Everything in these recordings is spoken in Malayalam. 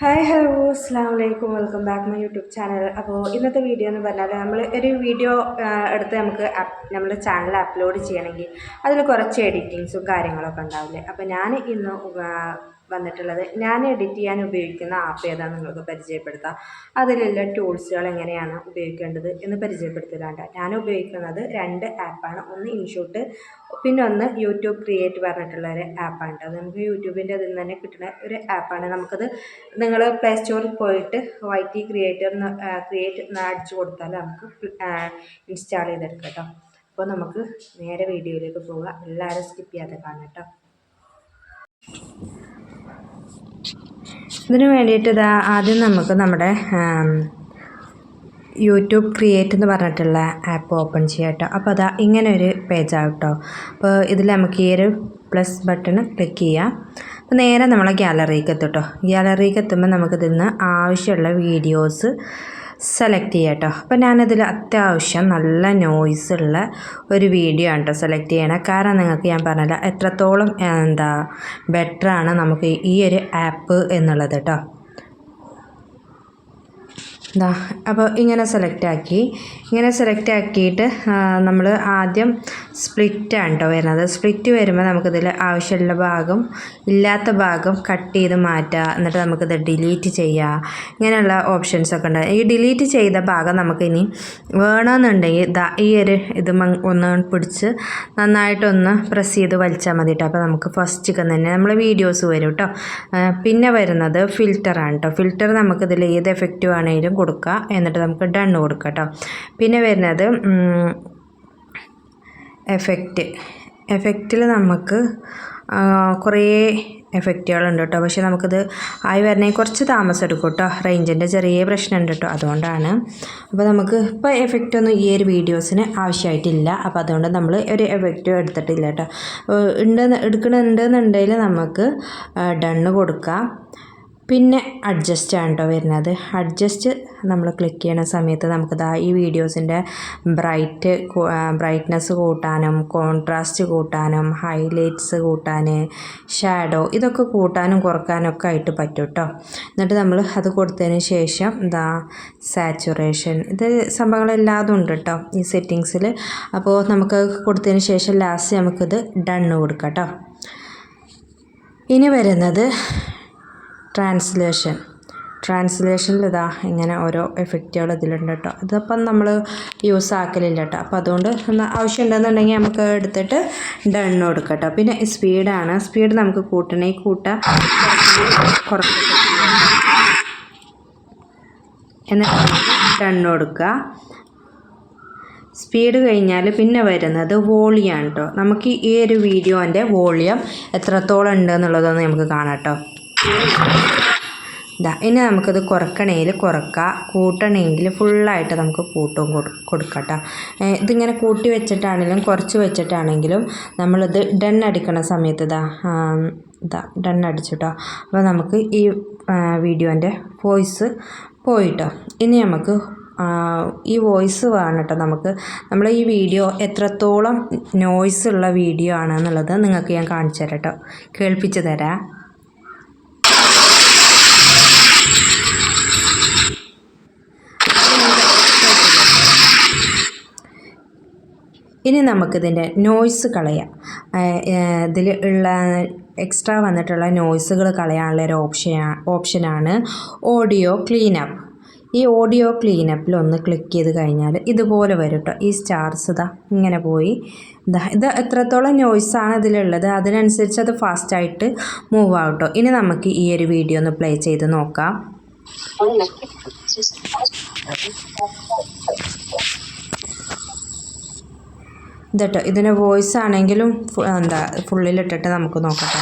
ഹായ് ഹലോ അസ്സാം വലൈക്കും welcome back my YouTube channel അപ്പോൾ ഇന്നത്തെ വീഡിയോ എന്ന് പറഞ്ഞാൽ നമ്മൾ ഒരു വീഡിയോ എടുത്ത് നമുക്ക് നമ്മുടെ ചാനൽ അപ്ലോഡ് ചെയ്യണമെങ്കിൽ അതിൽ കുറച്ച് എഡിറ്റിങ്സും കാര്യങ്ങളൊക്കെ ഉണ്ടാവില്ലേ? അപ്പോൾ ഞാൻ ഇന്ന് വന്നിട്ടുള്ളത്. ഞാൻ എഡിറ്റ് ചെയ്യാൻ ഉപയോഗിക്കുന്ന ആപ്പ് ഏതാണെന്ന് നിങ്ങൾക്ക് പരിചയപ്പെടുത്താം. അതിലുള്ള ടൂൾസുകൾ എങ്ങനെയാണ് ഉപയോഗിക്കേണ്ടത് എന്ന് പരിചയപ്പെടുത്തലാണ്ട് ഞാൻ ഉപയോഗിക്കുന്നത് രണ്ട് ആപ്പാണ് ഒന്ന് ഇൻഷൂട്ട് പിന്നെ ഒന്ന് യൂട്യൂബ് ക്രിയേറ്റ് പറഞ്ഞിട്ടുള്ള ഒരു ആപ്പാണ് അത് നമുക്ക് യൂട്യൂബിന്റെ അതിൽ തന്നെ കിട്ടുന്ന ഒരു ആപ്പാണ് നമുക്കത് നിങ്ങൾ പ്ലേ സ്റ്റോറിൽ പോയിട്ട് വൈ ടി ക്രിയേറ്റർ ക്രിയേറ്റ് എന്ന് അടിച്ചു കൊടുത്താൽ നമുക്ക് ഇൻസ്റ്റാൾ ചെയ്തെടുക്കാം കേട്ടോ അപ്പോൾ നമുക്ക് നേരെ വീഡിയോയിലേക്ക് പോവുക എല്ലാവരും സ്കിപ്പ് ചെയ്യാതെ കാണാം കേട്ടോ ഇതിന് വേണ്ടിയിട്ട് ഇതാ ആദ്യം നമുക്ക് നമ്മുടെ യൂട്യൂബ് ക്രിയേറ്റ് എന്ന് പറഞ്ഞിട്ടുള്ള ആപ്പ് ഓപ്പൺ ചെയ്യാം കേട്ടോ. അപ്പോൾ അതാ ഇങ്ങനെ ഒരു പേജാണ് കേട്ടോ. അപ്പോൾ ഇതിൽ നമുക്ക് ഈ ഒരു പ്ലസ് ബട്ടൺ ക്ലിക്ക് ചെയ്യാം. അപ്പോൾ നേരെ നമ്മളെ ഗ്യാലറിക്ക് എത്തും കേട്ടോ. ഗ്യാലറിക്ക് എത്തുമ്പോൾ നമുക്കിതിൽ നിന്ന് ആവശ്യമുള്ള വീഡിയോസ് സെലക്ട് ചെയ്യാം കേട്ടോ. അപ്പോൾ ഞാനതിൽ അത്യാവശ്യം നല്ല നോയ്സ് ഉള്ള ഒരു വീഡിയോ ആണ് കേട്ടോ സെലക്ട് ചെയ്യണം. കാരണം നിങ്ങൾക്ക് ഞാൻ പറഞ്ഞില്ല എത്രത്തോളം എന്താ ബെറ്ററാണ് നമുക്ക് ഈ ഒരു ആപ്പ് എന്നുള്ളത് കേട്ടോ. ഇതാ അപ്പോൾ ഇങ്ങനെ സെലക്ട് ആക്കി. ഇങ്ങനെ സെലക്ട് ആക്കിയിട്ട് നമ്മൾ ആദ്യം സ്പ്ലിറ്റ് ആണ് കേട്ടോ വരുന്നത്. സ്പ്ലിറ്റ് വരുമ്പോൾ നമുക്കിതിൽ ആവശ്യമുള്ള ഭാഗം ഇല്ലാത്ത ഭാഗം കട്ട് ചെയ്ത് മാറ്റുക എന്നിട്ട് നമുക്കിത് ഡിലീറ്റ് ചെയ്യുക ഇങ്ങനെയുള്ള ഓപ്ഷൻസ് ഒക്കെ ഉണ്ട്. ഈ ഡിലീറ്റ് ചെയ്ത ഭാഗം നമുക്കിനി വേണമെന്നുണ്ടെങ്കിൽ ദാ ഈ ഒരു ഇത് ഒന്ന് പിടിച്ച് നന്നായിട്ടൊന്ന് പ്രസ് ചെയ്ത് വലിച്ചാൽ മതി കേട്ടോ അപ്പോൾ നമുക്ക് ഫസ്റ്റ് തന്നെ നമ്മൾ വീഡിയോസ് വരും കേട്ടോ പിന്നെ വരുന്നത് ഫിൽറ്ററാണ് കേട്ടോ ഫിൽറ്റർ നമുക്കിതിൽ ഏത് എഫക്റ്റ് വേണമെങ്കിലും കൊടുക്കുക. എന്നിട്ട് നമുക്ക് ഡൺ കൊടുക്കുക കേട്ടോ പിന്നെ വരുന്നത് എഫക്റ്റ് എഫക്റ്റിൽ നമുക്ക് കുറേ എഫക്റ്റുകളുണ്ട് കേട്ടോ പക്ഷേ നമുക്കിത് ആയി വരണേ കുറച്ച് താമസം എടുക്കും കേട്ടോ റേഞ്ചിന്റെ ചെറിയ പ്രശ്നമുണ്ട് കേട്ടോ അതുകൊണ്ടാണ്. അപ്പോൾ നമുക്ക് ഇപ്പോൾ എഫക്റ്റ് ഒന്നും ഈ ഒരു വീഡിയോസിന് ആവശ്യമായിട്ടില്ല. അപ്പോൾ അതുകൊണ്ട് നമ്മൾ ഒരു എഫക്റ്റും എടുത്തിട്ടില്ല കേട്ടോ ഉണ്ട് ഉണ്ടെന്ന് എടുക്കണമെന്നുണ്ടെങ്കിൽ നമുക്ക് ഡണ്ണ് കൊടുക്കാം. പിന്നെ അഡ്ജസ്റ്റ് ആണ് കേട്ടോ വരുന്നത്. അഡ്ജസ്റ്റ് നമ്മൾ ക്ലിക്ക് ചെയ്യുന്ന സമയത്ത് നമുക്കിതാ ഈ വീഡിയോസിന്റെ ബ്രൈറ്റ് ബ്രൈറ്റ്നസ് കൂട്ടാനും കോൺട്രാസ്റ്റ് കൂട്ടാനും ഹൈലൈറ്റ്സ് കൂട്ടാൻ ഷാഡോ ഇതൊക്കെ കൂട്ടാനും കുറക്കാനൊക്കെ ആയിട്ട് പറ്റും കേട്ടോ എന്നിട്ട് നമ്മൾ അത് കൊടുത്തതിന് ശേഷം ഇതാ സാച്ചുറേഷൻ ഇത് സംഭവങ്ങളെല്ലാതും ഉണ്ട് കേട്ടോ ഈ സെറ്റിങ്സിൽ അപ്പോൾ നമുക്ക് കൊടുത്തതിന് ശേഷം ലാസ്റ്റ് നമുക്കിത് ഡണ്ണ് കൊടുക്കാം കേട്ടോ ഇനി വരുന്നത് ട്രാൻസ്ലേഷൻ. ട്രാൻസ്ലേഷനിൽ ഇതാ ഇങ്ങനെ ഓരോ എഫക്റ്റുകൾ ഇതിലുണ്ട് കേട്ടോ. ഇതിപ്പം നമ്മൾ യൂസ് ആക്കലില്ല കേട്ടോ. അപ്പോൾ അതുകൊണ്ട് ആവശ്യം ഉണ്ടെന്നുണ്ടെങ്കിൽ നമുക്ക് എടുത്തിട്ട് ഡണ്ണ് കൊടുക്കാം കേട്ടോ. പിന്നെ സ്പീഡാണ് സ്പീഡ് നമുക്ക് കൂട്ടണേ കൂട്ടാം. കുറച്ച് എന്നിട്ട് ഡൺ കൊടുക്കുക. സ്പീഡ് കഴിഞ്ഞാൽ പിന്നെ വരുന്നത് വോളിയാണ് കേട്ടോ. നമുക്ക് ഈ ഒരു വീഡിയോന്റെ വോളിയം എത്രത്തോളം ഉണ്ട് എന്നുള്ളതൊന്ന് നമുക്ക് കാണാം കേട്ടോ. ഇതാ ഇനി നമുക്കത് കുറക്കണമെങ്കിൽ കുറക്കാം. കൂട്ടണമെങ്കിൽ ഫുള്ളായിട്ട് നമുക്ക് കൂട്ടും കൊടു കൊടുക്കാം കേട്ടോ ഇതിങ്ങനെ കൂട്ടി വെച്ചിട്ടാണെങ്കിലും കുറച്ച് വെച്ചിട്ടാണെങ്കിലും നമ്മളിത് ഡൺ അടിക്കണ സമയത്ത് ഇതാ ഇതാ ഡൺ അടിച്ചിട്ടോ. അപ്പോൾ നമുക്ക് ഈ വീഡിയോന്റെ വോയിസ് പോയിട്ടോ. ഇനി നമുക്ക് ഈ വോയിസ് വേണം കേട്ടോ നമുക്ക്. നമ്മൾ ഈ വീഡിയോ എത്രത്തോളം നോയ്സ് ഉള്ള വീഡിയോ ആണെന്നുള്ളത് നിങ്ങൾക്ക് ഞാൻ കാണിച്ചു തരാം കേട്ടോ കേൾപ്പിച്ച് തരാം. ഇനി നമുക്കിതിന്റെ നോയ്സ് കളയാം. ഇതിൽ ഉള്ള എക്സ്ട്രാ വന്നിട്ടുള്ള നോയ്സുകൾ കളയാനുള്ള ഒരു ഓപ്ഷൻ ഓപ്ഷനാണ് ഓഡിയോ ക്ലീനപ്പ് ഈ ഓഡിയോ ക്ലീനപ്പിൽ ഒന്ന് ക്ലിക്ക് ചെയ്ത് കഴിഞ്ഞാൽ ഇതുപോലെ വരും കേട്ടോ ഈ സ്റ്റാർസ് ഇതാ ഇങ്ങനെ പോയി. ഇതാ ഇത് എത്രത്തോളം നോയ്സാണ് ഇതിലുള്ളത്. അതിനനുസരിച്ച് അത് ഫാസ്റ്റായിട്ട് മൂവ് ആവും കേട്ടോ ഇനി നമുക്ക് ഈ ഒരു വീഡിയോ ഒന്ന് പ്ലേ ചെയ്ത് നോക്കാം. ഇതട്ടോ. ഇതിന്റെ വോയിസ് ആണെങ്കിലും എന്താ ഫുള്ളിലിട്ടിട്ട് നമുക്ക് നോക്കട്ടെ.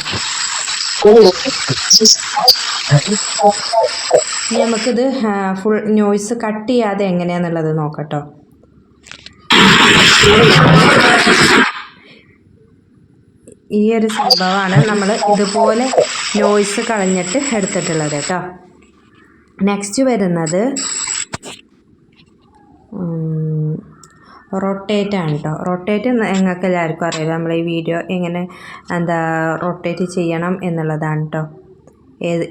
നമുക്കിത് ഫുൾ നോയ്സ് കട്ട് ചെയ്യാതെ എങ്ങനെയാന്നുള്ളത് നോക്കട്ടോ. ഈ ഒരു സംഭവമാണ് നമ്മൾ ഇതുപോലെ നോയ്സ് കളഞ്ഞിട്ട് എടുത്തിട്ടുള്ളത് കേട്ടോ. നെക്സ്റ്റ് വരുന്നത് റൊട്ടേറ്റ് ആണ് കേട്ടോ റൊട്ടേറ്റ് നിങ്ങൾക്ക് എല്ലാവർക്കും അറിയാം നമ്മൾ ഈ വീഡിയോ എങ്ങനെ എന്താ റൊട്ടേറ്റ് ചെയ്യണം എന്നുള്ളതാണ് കേട്ടോ ഏത്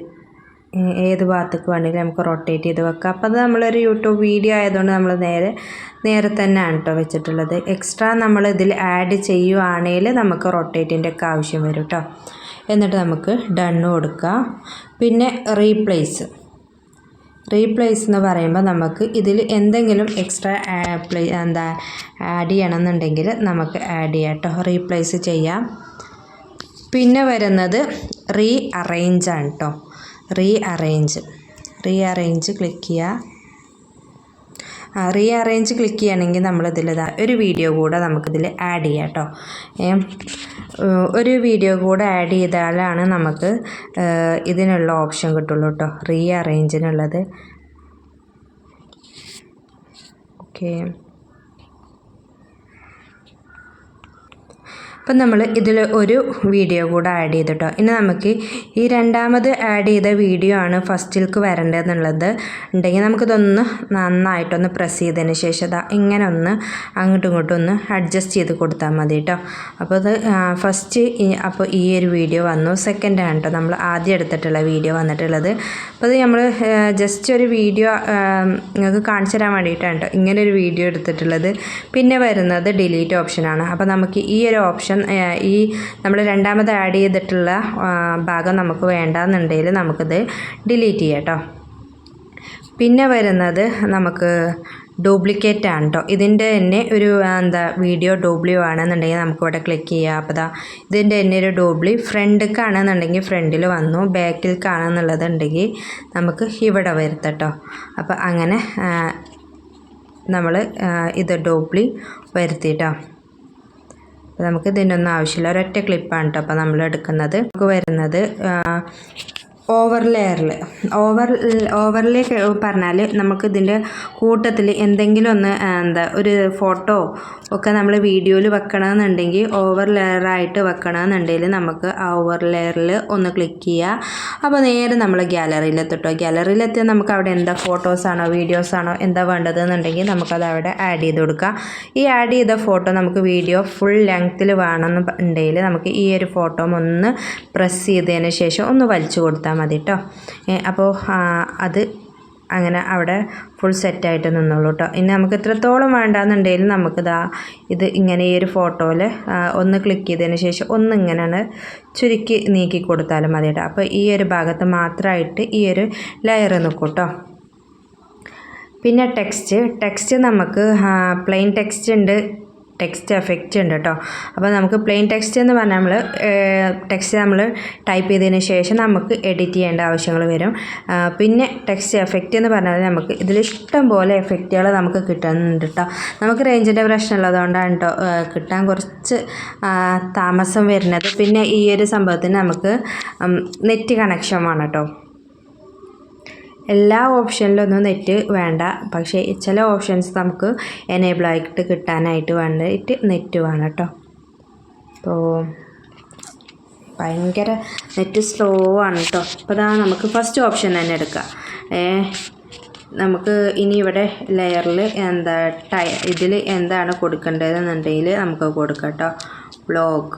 ഏത് ഭാഗത്തേക്ക് വേണമെങ്കിലും നമുക്ക് റൊട്ടേറ്റ് ചെയ്ത് വെക്കാം. അപ്പോൾ അത് നമ്മളൊരു യൂട്യൂബ് വീഡിയോ ആയതുകൊണ്ട് നമ്മൾ നേരെ നേരെ തന്നെയാണ് കേട്ടോ വെച്ചിട്ടുള്ളത്. എക്സ്ട്രാ നമ്മൾ ഇതിൽ ആഡ് ചെയ്യുവാണെങ്കിൽ നമുക്ക് റൊട്ടേറ്റിന്റെ ഒക്കെ ആവശ്യം വരും കേട്ടോ എന്നിട്ട് നമുക്ക് ഡണ്ണ് കൊടുക്കുക പിന്നെ റീപ്ലേസ്. റീപ്ലേസ് എന്ന് പറയുമ്പോൾ നമുക്ക് ഇതിൽ എന്തെങ്കിലും എക്സ്ട്രാ പ്ലേ എന്താ ആഡ് ചെയ്യണമെന്നുണ്ടെങ്കിൽ നമുക്ക് ആഡ് ചെയ്യാം കേട്ടോ റീപ്ലേസ് ചെയ്യാം. പിന്നെ വരുന്നത് റീ അറേഞ്ച് ആണ് കേട്ടോ rearrange rearrange click ചെയ്യുക റീ അറേഞ്ച് ക്ലിക്ക് ചെയ്യുകയാണെങ്കിൽ നമ്മളിതിൽ ഒരു വീഡിയോ കൂടെ നമുക്കിതിൽ ആഡ് ചെയ്യാം കേട്ടോ. ഒരു വീഡിയോ കൂടെ ആഡ് ചെയ്താലാണ് നമുക്ക് ഇതിനുള്ള ഓപ്ഷൻ കിട്ടുള്ളൂ കേട്ടോ. റീ അറേഞ്ചിനുള്ളത് ഓക്കെ അപ്പം നമ്മൾ ഇതിൽ ഒരു വീഡിയോ കൂടെ ആഡ് ചെയ്തിട്ടോ ഇനി നമുക്ക് ഈ രണ്ടാമത് ആഡ് ചെയ്ത വീഡിയോ ആണ് ഫസ്റ്റിലേക്ക് വരേണ്ടതെന്നുള്ളത്. ഉണ്ടെങ്കിൽ നമുക്കിതൊന്ന് നന്നായിട്ടൊന്ന് പ്രസ് ചെയ്തതിന് ശേഷം ഇങ്ങനെ ഒന്ന് അങ്ങോട്ടും ഇങ്ങോട്ടും ഒന്ന് അഡ്ജസ്റ്റ് ചെയ്ത് കൊടുത്താൽ മതി കേട്ടോ അപ്പോൾ അത് ഫസ്റ്റ് അപ്പോൾ ഈ ഒരു വീഡിയോ വന്നു. സെക്കൻഡ് ആണ് കേട്ടോ നമ്മൾ ആദ്യം എടുത്തിട്ടുള്ള വീഡിയോ വന്നിട്ടുള്ളത്. അപ്പോൾ നമ്മൾ ജസ്റ്റ് ഒരു വീഡിയോ നിങ്ങൾക്ക് കാണിച്ചു തരാൻ വേണ്ടിയിട്ടാണ് കേട്ടോ ഇങ്ങനെ ഒരു വീഡിയോ എടുത്തിട്ടുള്ളത്. പിന്നെ വരുന്നത് ഡിലീറ്റ് ഓപ്ഷനാണ് അപ്പോൾ നമുക്ക് ഈ ഒരു ഓപ്ഷൻ ഈ നമ്മൾ രണ്ടാമത് ആഡ് ചെയ്തിട്ടുള്ള ഭാഗം നമുക്ക് വേണ്ടാന്നുണ്ടെങ്കിൽ നമുക്കിത് ഡിലീറ്റ് ചെയ്യാം കേട്ടോ പിന്നെ വരുന്നത് നമുക്ക് ഡ്യൂപ്ലിക്കേറ്റ് ആണ് കേട്ടോ ഇതിന്റെ തന്നെ ഒരു എന്താ വീഡിയോ ഡൂപ്ലിയോ ആണെന്നുണ്ടെങ്കിൽ നമുക്കിവിടെ ക്ലിക്ക് ചെയ്യാം. അപ്പോൾ ദാ ഇതിന്റെ തന്നെ ഒരു ഡോബ്ലി ഫ്രണ്ടിലേക്കാണെന്നുണ്ടെങ്കിൽ ഫ്രണ്ടിൽ വന്നു. ബാക്കിലേക്കാണെന്നുള്ളതുണ്ടെങ്കിൽ നമുക്ക് ഇവിടെ വരുത്തട്ടോ അപ്പോൾ അങ്ങനെ നമ്മൾ ഇത് ഡോബ്ലി വരുത്തിയിട്ടോ അപ്പോൾ നമുക്ക് ഇതിനൊന്നും ആവശ്യമില്ല. ഒരൊറ്റ ക്ലിപ്പാണ് കേട്ടോ അപ്പോൾ നമ്മൾ എടുക്കുന്നത് നമുക്ക് വരുന്നത് ഓവർ ലെയറിൽ ഓവർ ഓവർലേ പറഞ്ഞാൽ നമുക്ക് ഇതിന്റെ കൂട്ടത്തിൽ എന്തെങ്കിലും ഒന്ന് എന്താ ഒരു ഫോട്ടോ ഒക്കെ നമ്മൾ വീഡിയോയിൽ വെക്കണമെന്നുണ്ടെങ്കിൽ ഓവർ ലെയറായിട്ട് വെക്കണമെന്നുണ്ടെങ്കിൽ നമുക്ക് ആ ഓവർ ലെയറിൽ ഒന്ന് ക്ലിക്ക് ചെയ്യുക അപ്പോൾ നേരെ നമ്മൾ ഗ്യാലറിയിലെത്തിട്ടോ ഗ്യാലറിയിലെത്തിയാൽ നമുക്ക് അവിടെ എന്താ ഫോട്ടോസാണോ വീഡിയോസാണോ എന്താ വേണ്ടതെന്നുണ്ടെങ്കിൽ നമുക്കത് അവിടെ ആഡ് ചെയ്ത് കൊടുക്കാം. ഈ ആഡ് ചെയ്ത ഫോട്ടോ നമുക്ക് വീഡിയോ ഫുൾ ലെങ്ത്തിൽ വേണമെന്നുണ്ടെങ്കിൽ നമുക്ക് ഈ ഒരു ഫോട്ടോ ഒന്ന് പ്രസ് ചെയ്തതിന് ശേഷം ഒന്ന് വലിച്ചു കൊടുത്താൽ മതി കേട്ടോ അപ്പോൾ അത് അങ്ങനെ അവിടെ ഫുൾ സെറ്റായിട്ട് നിന്നോളൂ കേട്ടോ ഇനി നമുക്ക് എത്രത്തോളം വേണ്ടാന്നുണ്ടെങ്കിൽ നമുക്കിതാ ഇത് ഇങ്ങനെ ഈ ഒരു ഫോട്ടോയിൽ ഒന്ന് ക്ലിക്ക് ചെയ്തതിന് ശേഷം ഒന്ന് ഇങ്ങനെയാണ് ചുരുക്കി നീക്കി കൊടുത്താലും മതി കേട്ടോ അപ്പോൾ ഈ ഒരു ഭാഗത്ത് മാത്രമായിട്ട് ഈ ഒരു ലെയർ നിൽക്കും കേട്ടോ പിന്നെ ടെക്സ്റ്റ് ടെക്സ്റ്റ് നമുക്ക് പ്ലെയിൻ ടെക്സ്റ്റ് ഉണ്ട്. ടെക്സ്റ്റ് എഫക്റ്റ് ഉണ്ട് കേട്ടോ അപ്പോൾ നമുക്ക് പ്ലെയിൻ ടെക്സ്റ്റ് എന്ന് പറഞ്ഞാൽ നമ്മൾ ടെക്സ്റ്റ് നമ്മൾ ടൈപ്പ് ചെയ്തതിന് ശേഷം നമുക്ക് എഡിറ്റ് ചെയ്യേണ്ട ആവശ്യങ്ങൾ വരും. പിന്നെ ടെക്സ്റ്റ് എഫക്റ്റ് എന്ന് പറഞ്ഞാൽ നമുക്ക് ഇതിൽ ഇഷ്ടം പോലെ എഫക്റ്റുകൾ നമുക്ക് കിട്ടുന്നുണ്ട് കേട്ടോ നമുക്ക് റേഞ്ചിന്റെ പ്രശ്നം ഉള്ളതുകൊണ്ടാണ് കേട്ടോ കിട്ടാൻ കുറച്ച് താമസം വരുന്നത്. പിന്നെ ഈ ഒരു സംഭവത്തിന് നമുക്ക് നെറ്റ് കണക്ഷൻ വേണം കേട്ടോ എല്ലാ ഓപ്ഷനിലും ഒന്നും നെറ്റ് വേണ്ട. പക്ഷേ ചില ഓപ്ഷൻസ് നമുക്ക് എനേബിൾ ആയിട്ട് കിട്ടാനായിട്ട് വേണ്ടിയിട്ട് നെറ്റ് വേണം കേട്ടോ. അപ്പോൾ ഭയങ്കര നെറ്റ് സ്ലോ ആണ് കേട്ടോ. അപ്പോൾ അതാ നമുക്ക് ഫസ്റ്റ് ഓപ്ഷൻ തന്നെ എടുക്കാം. ഏ നമുക്ക് ഇനി ഇവിടെ ലെയറിൽ എന്താ ടൈ ഇതിൽ എന്താണ് കൊടുക്കേണ്ടതെന്നുണ്ടെങ്കിൽ നമുക്ക് കൊടുക്കാം കേട്ടോ. ബ്ലോഗ്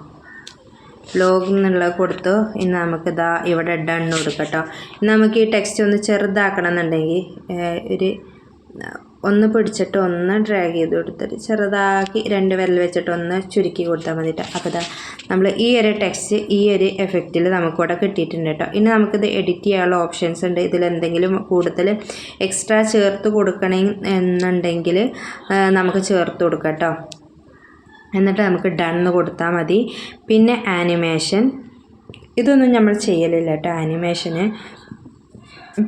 ബ്ലോഗ് എന്നുള്ളത് കൊടുത്തു. ഇന്ന് നമുക്ക് ഇതാ ഇവിടെ ഡൺ കൊടുക്കട്ടോ ഇന്ന് ഇനി നമുക്ക് ഈ ടെക്സ്റ്റ് ഒന്ന് ചെറുതാക്കണം എന്നുണ്ടെങ്കിൽ ഒരു ഒന്ന് പിടിച്ചിട്ട് ഒന്ന് ഡ്രാഗ് ചെയ്ത് കൊടുത്തിട്ട് ചെറുതാക്കി രണ്ട് വിരൽ വെച്ചിട്ട് ഒന്ന് ചുരുക്കി കൊടുത്താൽ മതി അപ്പോൾ ഇതാ നമ്മൾ ഈ ഒരു ടെക്സ്റ്റ് ഈ ഒരു എഫക്റ്റിൽ നമുക്കിവിടെ കിട്ടിയിട്ടുണ്ട് കേട്ടോ. ഇനി നമുക്കിത് എഡിറ്റ് ചെയ്യാനുള്ള ഓപ്ഷൻസ് ഉണ്ട്. ഇതിൽ എന്തെങ്കിലും കൂടുതൽ എക്സ്ട്രാ ചേർത്ത് കൊടുക്കണമെന്നുണ്ടെങ്കിൽ നമുക്ക് ചേർത്ത് കൊടുക്കാം കേട്ടോ. എന്നിട്ട് നമുക്ക് ഡണ്ണ് കൊടുത്താൽ മതി. പിന്നെ ആനിമേഷൻ ഇതൊന്നും നമ്മൾ ചെയ്യലില്ല കേട്ടോ ആനിമേഷന്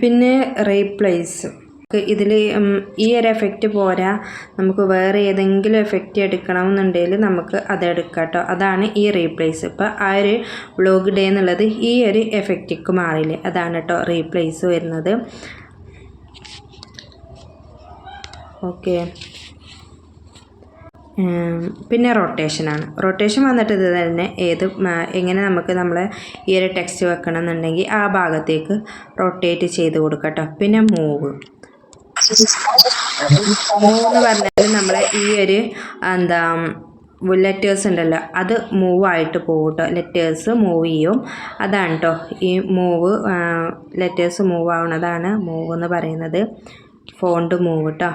പിന്നെ റീപ്ലേസ് ഇതിൽ ഈ ഒരു എഫക്റ്റ് പോരാ. നമുക്ക് വേറെ ഏതെങ്കിലും എഫക്റ്റ് എടുക്കണമെന്നുണ്ടെങ്കിൽ നമുക്ക് അത് എടുക്കാം കേട്ടോ. അതാണ് ഈ റീപ്ലേസ് ഇപ്പോൾ ആ ഒരു വ്ളോഗ് ഡേ എന്നുള്ളത് ഈ ഒരു എഫക്റ്റിക്ക് മാറിയില്ലേ അതാണ് കേട്ടോ റീപ്ലേസ് വരുന്നത്. ഓക്കെ പിന്നെ റൊട്ടേഷനാണ് റൊട്ടേഷൻ വന്നിട്ട് ഇത് തന്നെ ഏത് എങ്ങനെ നമുക്ക് നമ്മൾ ഈ ഒരു ടെക്സ്റ്റ് വെക്കണം എന്നുണ്ടെങ്കിൽ ആ ഭാഗത്തേക്ക് റൊട്ടേറ്റ് ചെയ്ത് കൊടുക്കട്ടോ പിന്നെ മൂവ് മൂവ് എന്ന് പറഞ്ഞാൽ നമ്മളെ ഈ ഒരു എന്താ ലെറ്റേഴ്സ് ഉണ്ടല്ലോ അത് മൂവ് ആയിട്ട് പോകും കേട്ടോ ലെറ്റേഴ്സ് മൂവ് ചെയ്യും. അതാണ് കേട്ടോ ഈ മൂവ് ലെറ്റേഴ്സ് മൂവ് ആവുന്നതാണ് മൂവ് എന്ന് പറയുന്നത്. ഫോണ്ട് മൂവ് കേട്ടോ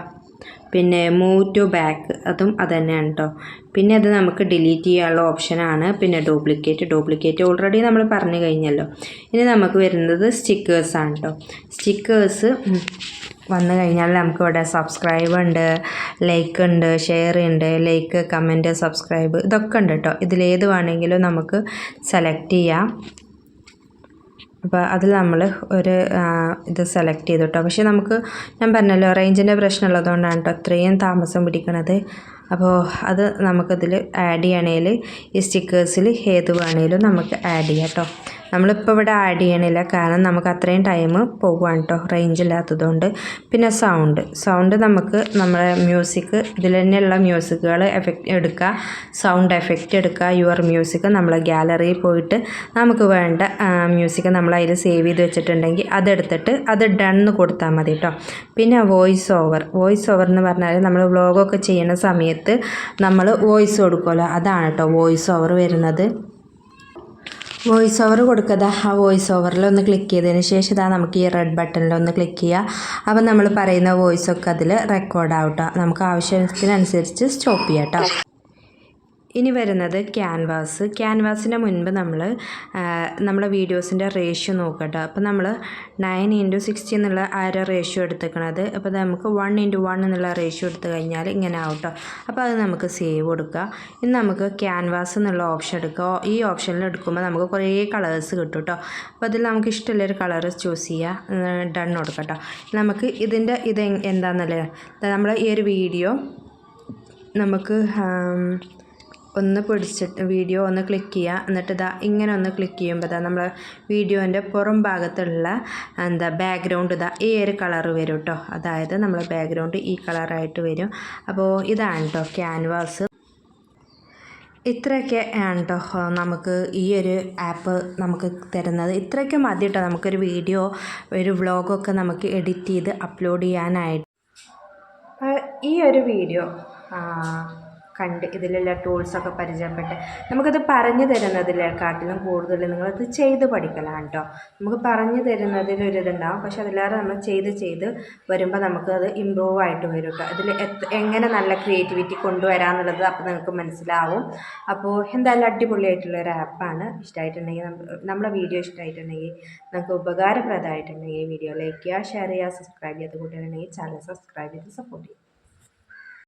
പിന്നെ മൂവ് ടു ബാക്ക് അതും അത് തന്നെയാണ് കേട്ടോ പിന്നെ അത് നമുക്ക് ഡിലീറ്റ് ചെയ്യാനുള്ള ഓപ്ഷനാണ് പിന്നെ ഡ്യൂപ്ലിക്കേറ്റ് ഡ്യൂപ്ലിക്കേറ്റ് ഓൾറെഡി നമ്മൾ പറഞ്ഞു കഴിഞ്ഞല്ലോ. ഇനി നമുക്ക് വരുന്നത് സ്റ്റിക്കേഴ്സാണ് കേട്ടോ സ്റ്റിക്കേഴ്സ് വന്നു കഴിഞ്ഞാൽ നമുക്ക് ഇവിടെ സബ്സ്ക്രൈബ് ഉണ്ട് ലൈക്ക് ഉണ്ട് ഷെയർ ഉണ്ട് ലൈക്ക് കമന്റ് സബ്സ്ക്രൈബ് ഇതൊക്കെ ഉണ്ട് കേട്ടോ ഇതിലേത് വേണമെങ്കിലും നമുക്ക് സെലക്ട് ചെയ്യാം. അപ്പോൾ അതിൽ നമ്മൾ ഒരു ഇത് സെലക്ട് ചെയ്തു കേട്ടോ പക്ഷേ നമുക്ക് ഞാൻ പറഞ്ഞല്ലോ റേഞ്ചിന്റെ പ്രശ്നമുള്ളതുകൊണ്ടാണ് കേട്ടോ അത്രയും താമസം പിടിക്കണത്. അപ്പോൾ അത് നമുക്കതിൽ ആഡ് ചെയ്യണേൽ ഈ സ്റ്റിക്കേഴ്സിൽ ഏത് വേണേലും നമുക്ക് ആഡ് ചെയ്യാം കേട്ടോ നമ്മളിപ്പോൾ ഇവിടെ ആഡ് ചെയ്യണില്ല. കാരണം നമുക്ക് അത്രയും ടൈം പോകുവാണ് കേട്ടോ റേഞ്ച് ഇല്ലാത്തതുകൊണ്ട്. പിന്നെ സൗണ്ട് സൗണ്ട് നമുക്ക് നമ്മുടെ മ്യൂസിക് ഇതിൽ തന്നെയുള്ള മ്യൂസിക്കുകൾ എഫക്റ്റ് എടുക്കുക. സൗണ്ട് എഫക്റ്റ് എടുക്കുക. യുവർ മ്യൂസിക് നമ്മൾ ഗാലറിയിൽ പോയിട്ട് നമുക്ക് വേണ്ട മ്യൂസിക് നമ്മൾ അതിൽ സേവ് ചെയ്ത് വെച്ചിട്ടുണ്ടെങ്കിൽ അതെടുത്തിട്ട് അത് ഡണ്ണ് കൊടുത്താൽ മതി കേട്ടോ പിന്നെ വോയിസ് ഓവർ വോയിസ് ഓവർ എന്ന് പറഞ്ഞാൽ നമ്മൾ വ്ളോഗൊക്കെ ചെയ്യുന്ന സമയത്ത് നമ്മൾ വോയിസ് കൊടുക്കുമല്ലോ അതാണ് കേട്ടോ വോയിസ് ഓവർ വരുന്നത്. വോയിസ് ഓവർ കൊടുക്കുക ആ വോയിസ് ഓവറിൽ ഒന്ന് ക്ലിക്ക് ചെയ്തതിന് ശേഷം ഇതാ നമുക്ക് ഈ റെഡ് ബട്ടണിൽ ഒന്ന് ക്ലിക്ക് ചെയ്യുക അപ്പം നമ്മൾ പറയുന്ന വോയിസ് ഒക്കെ അതിൽ റെക്കോർഡ് ആവട്ടോ. നമുക്ക് ആവശ്യത്തിനനുസരിച്ച് സ്റ്റോപ്പ് ചെയ്യാം കേട്ടോ ഇനി വരുന്നത് ക്യാൻവാസ് ക്യാൻവാസിന്റെ മുൻപ് നമ്മൾ നമ്മുടെ വീഡിയോസിന്റെ റേഷ്യോ നോക്കട്ടോ. അപ്പോൾ നമ്മൾ നയൻ ഇന്റു സിക്സ്റ്റി എന്നുള്ള ആ ഒരു റേഷ്യോ എടുത്തേക്കണത്. അപ്പോൾ നമുക്ക് വൺ ഇന്റു വൺ എന്നുള്ള റേഷ്യോ എടുത്തു കഴിഞ്ഞാൽ ഇങ്ങനെ ആവട്ടോ. അപ്പോൾ അത് നമുക്ക് സേവ് കൊടുക്കുക. ഇനി നമുക്ക് ക്യാൻവാസ് എന്നുള്ള ഓപ്ഷൻ എടുക്കുക. ഈ ഓപ്ഷനിൽ എടുക്കുമ്പോൾ നമുക്ക് കുറേ കളേഴ്സ് കിട്ടും കേട്ടോ അപ്പോൾ അതിൽ നമുക്ക് ഇഷ്ടമുള്ളൊരു കളർ ചൂസ് ചെയ്യുക. ഡൺ കൊടുക്കട്ടോ. കേട്ടോ നമുക്ക് ഇതിന്റെ ഇത് എന്താണെന്നല്ലേ നമ്മൾ ഈ ഒരു വീഡിയോ നമുക്ക് ഒന്ന് പിടിച്ചിട്ട് വീഡിയോ ഒന്ന് ക്ലിക്ക് ചെയ്യുക. എന്നിട്ട് ഇതാ ഇങ്ങനെ ഒന്ന് ക്ലിക്ക് ചെയ്യുമ്പോൾ ഇതാ നമ്മൾ വീഡിയോന്റെ പുറം ഭാഗത്തുള്ള എന്താ ബാക്ക്ഗ്രൗണ്ട് ഇതാ ഈ ഒരു കളർ വരും കേട്ടോ അതായത് നമ്മൾ ബാക്ക്ഗ്രൗണ്ട് ഈ കളറായിട്ട് വരും. അപ്പോൾ ഇതാണ് കേട്ടോ ക്യാൻവാസ് ഇത്രയൊക്കെ ആണ് കേട്ടോ നമുക്ക് ഈ ഒരു ആപ്പ് നമുക്ക് തരുന്നത്. ഇത്രയൊക്കെ മതി കേട്ടോ നമുക്കൊരു വീഡിയോ ഒരു വ്ളോഗൊക്കെ നമുക്ക് എഡിറ്റ് ചെയ്ത് അപ്ലോഡ് ചെയ്യാനായിട്ട്. ഈ ഒരു വീഡിയോ കണ്ട് ഇതിലുള്ള ടൂൾസൊക്കെ പരിചയപ്പെട്ട് നമുക്കത് പറഞ്ഞു തരുന്നതിലേക്കാട്ടിലും കൂടുതൽ നിങ്ങളത് ചെയ്ത് പഠിക്കലാണ് കേട്ടോ നമുക്ക് പറഞ്ഞു തരുന്നതിലൊരിതുണ്ടാവും പക്ഷെ അതിലേറെ നമ്മൾ ചെയ്ത് ചെയ്ത് വരുമ്പോൾ നമുക്ക് അത് ഇമ്പ്രൂവ് ആയിട്ട് വരും കേട്ടോ അതിൽ എങ്ങനെ നല്ല ക്രിയേറ്റിവിറ്റി കൊണ്ടുവരാമെന്നുള്ളത് അപ്പോൾ നിങ്ങൾക്ക് മനസ്സിലാവും. അപ്പോൾ എന്തായാലും അടിപൊളിയായിട്ടുള്ള ഒരു ആപ്പാണ് ഇഷ്ടമായിട്ടുണ്ടെങ്കിൽ നമ്മ- നമ്മളെ വീഡിയോ ഇഷ്ടമായിട്ടുണ്ടെങ്കിൽ നമുക്ക് ഉപകാരപ്രദമായിട്ടുണ്ടെങ്കിൽ വീഡിയോ ലൈക്ക് ചെയ്യുക ഷെയർ ചെയ്യുക സബ്സ്ക്രൈബ് ചെയ്യാത്ത കൂട്ടുകാരുണ്ടെങ്കിൽ ചാനൽ സബ്സ്ക്രൈബ് ചെയ്ത് സപ്പോർട്ട് ചെയ്യുക.